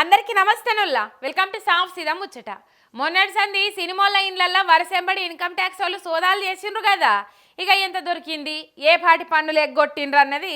అందరికీ నమస్తేనుల్లా welcome to సాఫ్ సీదా ముచ్చట. మొన్నటి సంది సినిమాల ఇండ్లల్లో వరసెంబడి ఇన్కమ్ ట్యాక్స్ వాళ్ళు సోదాలు చేసిండ్రు కదా. ఇక ఎంత దొరికింది? ఏ పాటి పన్నులు ఎగ్గొట్టిండ్రు అన్నది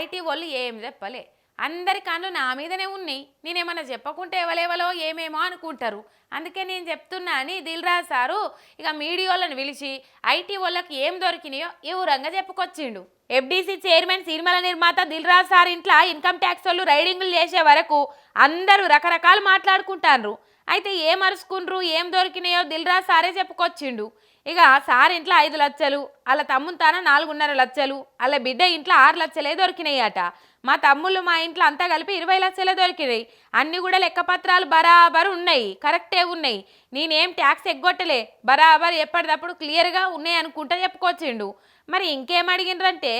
ఐటీ వాళ్ళు ఏం చెప్పలే. అందరి కళ్ళు నా మీదనే ఉన్నాయి. నేనేమన్నా చెప్పకుంటే ఎవలేవలో ఏమేమో అనుకుంటారు. అందుకే నేను చెప్తున్నా అని దిల్రాజ్ సారు ఇక మీడియోలను పిలిచి ఐటీ వాళ్ళకి ఏం దొరికినాయో వివరంగా చెప్పుకొచ్చిండు. ఎఫ్డీసీ చైర్మన్ సినిమాల నిర్మాత దిల్రాజ్ సార్ ఇంట్లో ఇన్కమ్ ట్యాక్స్ వాళ్ళు రైడింగులు చేసే వరకు అందరూ రకరకాలు మాట్లాడుకుంటారు అయితే ఏం అరుచుకుండ్రు ఏం దొరికినాయో దిల్రా సారే చెప్పుకొచ్చిండు. ఇక సార్ ఇంట్లో ఐదు లక్షలు వాళ్ళ తమ్ముని తాన నాలుగున్నర లక్షలు అలా బిడ్డ ఇంట్లో ఆరు లక్షలే దొరికినాయట. మా తమ్ముళ్ళు మా ఇంట్లో అంతా కలిపి ఇరవై లక్షలే దొరికినాయి. అన్ని కూడా లెక్కపత్రాలు బరాబర్ ఉన్నాయి కరెక్టే ఉన్నాయి. నేనేం ట్యాక్స్ ఎగ్గొట్టలే బరాబర్ ఎప్పటిదప్పుడు క్లియర్గా ఉన్నాయి అనుకుంటా చెప్పుకొచ్చిండు. మరి ఇంకేం అడిగిండ్రంటే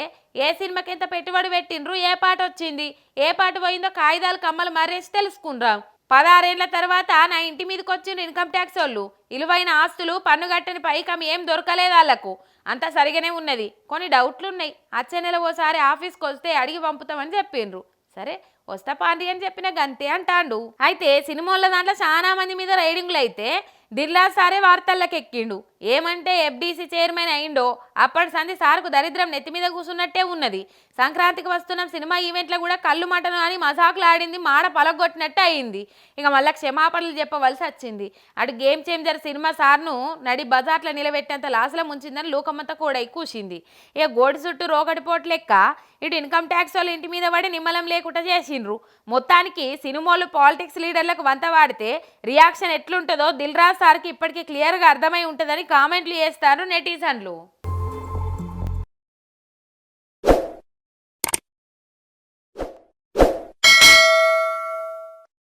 ఏ సినిమాకి ఎంత పెట్టుబడి పెట్టిండ్రు ఏ పాట వచ్చింది ఏ పాట పోయిందో కాగితాలు కమ్మలు మరేసి తెలుసుకుందాం. పదహారేళ్ళ తర్వాత నా ఇంటి మీదకి వచ్చిన ఇన్కమ్ ట్యాక్స్ వాళ్ళు. ఇలువైన ఆస్తులు పన్ను కట్టని పైకం ఏం దొరకలేదు వాళ్ళకు అంతా సరిగానే ఉన్నది. కొన్ని డౌట్లున్నాయి. అచ్చే వచ్చే నెల ఓసారి ఆఫీస్కి వస్తే అడిగి పంపుతామని చెప్పిండ్రు. సరే వస్తా పాండి అని చెప్పిన గంతే అంటాండు. అయితే సినిమాల దాంట్లో చాలా మంది మీద రైడింగ్లు అయితే దిల్లా సారే వార్తల్లోకి ఎక్కిండు ఏమంటే ఎఫ్డీసీ చైర్మన్ అయిండో అప్పటి సంది సార్కు దరిద్రం నెత్తి మీద కూర్చున్నట్టే ఉన్నది. సంక్రాంతికి వస్తున్న సినిమా ఈవెంట్లో కూడా కళ్ళు మటను అని మజాకులు ఆడింది మాడ పలగొట్టినట్టు అయింది. ఇక మళ్ళీ క్షమాపణలు చెప్పవలసి వచ్చింది. అటు గేమ్ చేంజర్ సినిమా సార్ను నడి బజార్లో నిలబెట్టేంత లాసులో ముంచిందని లోకమంతా కూడా కూసింది ఇక గోడి చుట్టూ రోగడిపోటు లెక్క ఇటు ఇన్కమ్ ట్యాక్స్ వాళ్ళు ఇంటి మీద పడి నిమ్మలం లేకుండా చేసిండ్రు. మొత్తానికి సినిమాలు పాలిటిక్స్ లీడర్లకు వంత వాడితే రియాక్షన్ ఎట్లుంటుందో దిల్ రాజ్ సార్కి ఇప్పటికీ క్లియర్గా అర్థమై ఉంటుందని కామెంట్లు చేస్తారు నెటిజన్లు.